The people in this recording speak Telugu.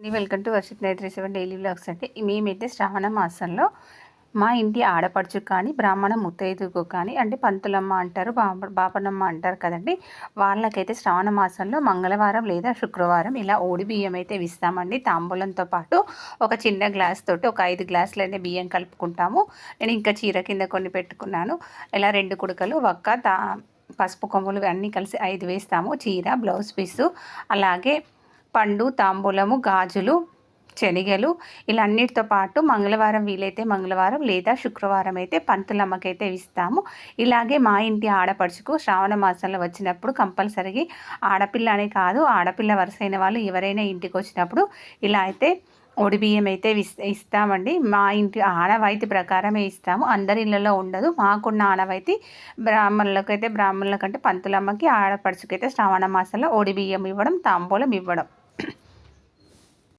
Welcome to Varshith night three seven daily blogs అంటే మేమైతే శ్రావణ మాసంలో మా ఇంటి ఆడపడుచు కానీ బ్రాహ్మణ ముత్తైదుకు కానీ అంటే పంతులమ్మ అంటారు బాప బాపనమ్మ అంటారు కదండి. వాళ్ళకైతే శ్రావణ మాసంలో మంగళవారం లేదా శుక్రవారం ఇలా ఓడి బియ్యం అయితే ఇస్తామండి. తాంబూలంతో పాటు ఒక చిన్న గ్లాస్ తోటి ఒక ఐదు గ్లాసులు అయితే బియ్యం కలుపుకుంటాము. నేను ఇంకా చీర కింద కొన్ని పెట్టుకున్నాను. ఇలా రెండు కుడకలు ఒక్క తా పసుపు కొమ్ములు అన్నీ కలిసి ఐదు వేస్తాము. చీర బ్లౌజ్ పీసు అలాగే పండు తాంబూలము గాజులు శనిగలు ఇలా అన్నిటితో పాటు మంగళవారం వీలైతే మంగళవారం లేదా శుక్రవారం అయితే పంతులమ్మకైతే ఇస్తాము. ఇలాగే మా ఇంటి ఆడపడుచుకు శ్రావణ మాసంలో వచ్చినప్పుడు కంపల్సరీ ఆడపిల్ల అనే కాదు ఆడపిల్ల వరుసైన వాళ్ళు ఎవరైనా ఇంటికి వచ్చినప్పుడు ఇలా అయితే ఒడి బియ్యం అయితే ఇస్తామండి. మా ఇంటి ఆనవాయితీ ప్రకారమే ఇస్తాము. అందరి ఇళ్ళలో ఉండదు. మాకున్న ఆనవాయితీ బ్రాహ్మణులకైతే బ్రాహ్మణులకంటే పంతులమ్మకి ఆడపడుచుకైతే శ్రావణ మాసంలో ఒడి బియ్యం ఇవ్వడం తాంబూలం ఇవ్వడం.